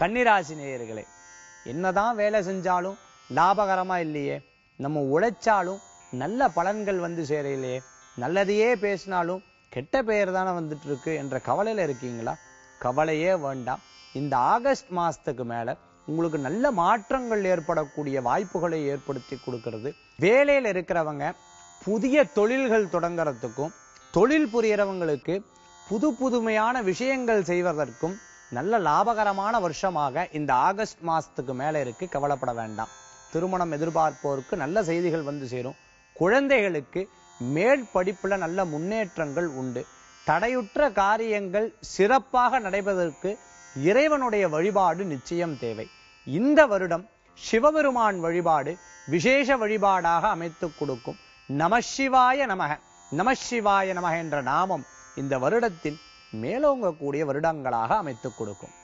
கன்னிராசி நேயர்களே என்னதான் வேலை செஞ்சாலும் லாபகரமா இல்லையே? நம்ம உழைச்சாலும் நல்ல பலன்கள் வந்து சேரையிலேயே? நல்லதையே பேசினாலும் கெட்ட பெயர் தானே வந்துட்டு இருக்கு என்ற கவலையில இருக்கீங்களா? கவலையே வேண்டாம். இந்த ஆகஸ்ட் மாசத்துக்கு மேல உங்களுக்கு நல்ல மாற்றங்கள் ஏற்படக்கூடிய வாய்ப்புகளை ஏற்படுத்தி கொடுக்கறது. வேலையில இருக்கிறவங்க புதிய தொழில்கள் தொடங்குறதுக்கும் தொழில் புரியறவங்களுக்கு புது புதுமையான விஷயங்கள் செய்வதற்கும் நல்ல லாபகரமான வருஷமாக இந்த ஆகஸ்ட் மாசத்துக்கு மேல இருக்கு. கவலைப்பட வேண்டாம். திருமணம் எதிர்பார்ப்போருக்கு நல்ல செய்திகள் வந்து சேரும். குழந்தைகளுக்கு மேல் படிப்புல நல்ல முன்னேற்றங்கள் உண்டு. தடையுற்ற காரியங்கள் சிறப்பாக நடைபெறுவதற்கு இறைவனுடைய வழிபாடு நிச்சயம் தேவை. இந்த வருடம் சிவபெருமான் வழிபாடு விசேஷ வழிபாடாக அமைத்துக் கொடுக்கும். நமசிவாய நமக. நமசிவாய நமக என்ற நாமம் இந்த வருடத்தில் மேலோங்கக்கூடிய வருடங்களாக அமைத்துக் கொடுக்கும்.